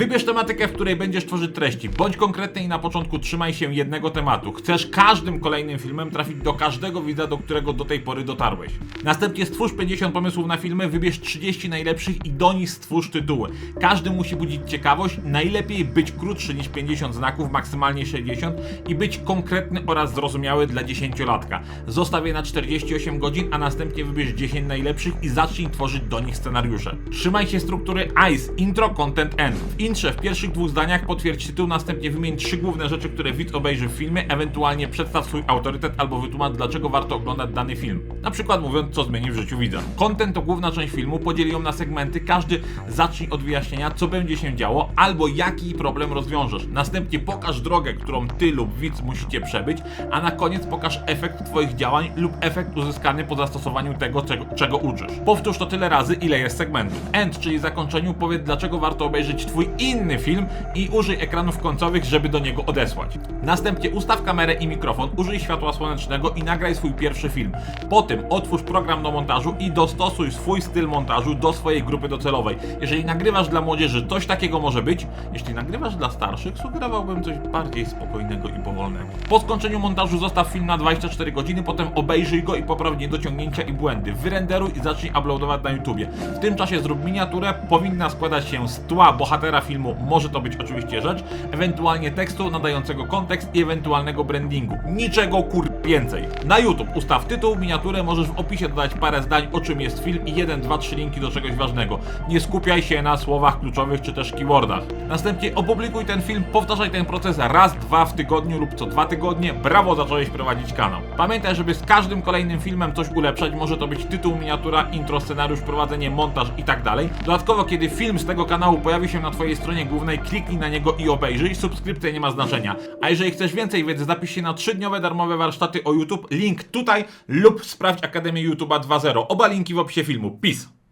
Wybierz tematykę, w której będziesz tworzyć treści. Bądź konkretny i na początku trzymaj się jednego tematu. Chcesz każdym kolejnym filmem trafić do każdego widza, do którego do tej pory dotarłeś. Następnie stwórz 50 pomysłów na filmy, wybierz 30 najlepszych i do nich stwórz tytuły. Każdy musi budzić ciekawość, najlepiej być krótszy niż 50 znaków, maksymalnie 60 i być konkretny oraz zrozumiały dla 10-latka. Zostaw je na 48 godzin, a następnie wybierz 10 najlepszych i zacznij tworzyć do nich scenariusze. Trzymaj się struktury ICE, intro, content, end. W pierwszych dwóch zdaniach potwierdź tytuł, następnie wymień trzy główne rzeczy, które widz obejrzy w filmie, ewentualnie przedstaw swój autorytet albo wytłumacz, dlaczego warto oglądać dany film. Na przykład mówiąc, co zmieni w życiu widza. Content to główna część filmu, podziel ją na segmenty, każdy zacznij od wyjaśnienia, co będzie się działo, albo jaki problem rozwiążesz. Następnie pokaż drogę, którą ty lub widz musicie przebyć, a na koniec pokaż efekt twoich działań lub efekt uzyskany po zastosowaniu tego, czego, czego uczysz. Powtórz to tyle razy, ile jest segmentów. End, czyli zakończeniu, powiedz, dlaczego warto obejrzeć twój inny film i użyj ekranów końcowych, żeby do niego odesłać. Następnie ustaw kamerę i mikrofon, użyj światła słonecznego i nagraj swój pierwszy film. Potem otwórz program do montażu i dostosuj swój styl montażu do swojej grupy docelowej. Jeżeli nagrywasz dla młodzieży, coś takiego może być. Jeśli nagrywasz dla starszych, sugerowałbym coś bardziej spokojnego i powolnego. Po skończeniu montażu zostaw film na 24 godziny, potem obejrzyj go i popraw niedociągnięcia i błędy. Wyrenderuj i zacznij uploadować na YouTubie. W tym czasie zrób miniaturę, powinna składać się z tła bohatera filmu, może to być oczywiście rzecz, ewentualnie tekstu nadającego kontekst i ewentualnego brandingu. Niczego kur więcej. Na YouTube ustaw tytuł, miniaturę, możesz w opisie dodać parę zdań o czym jest film i 1, 2, 3 linki do czegoś ważnego. Nie skupiaj się na słowach kluczowych czy też keywordach. Następnie opublikuj ten film, powtarzaj ten proces raz, dwa w tygodniu lub co dwa tygodnie. Brawo, zacząłeś prowadzić kanał. Pamiętaj, żeby z każdym kolejnym filmem coś ulepszać. Może to być tytuł, miniatura, intro, scenariusz, prowadzenie, montaż i tak. Dodatkowo, kiedy film z tego kanału pojawi się na Twojej stronie głównej, kliknij na niego i obejrzyj. Subskrypcja nie ma znaczenia. A jeżeli chcesz więcej wiedzy, zapisz się na 3-dniowe darmowe warsztaty o YouTube. Link tutaj lub sprawdź Akademię YouTube'a 2.0. Oba linki w opisie filmu. Peace!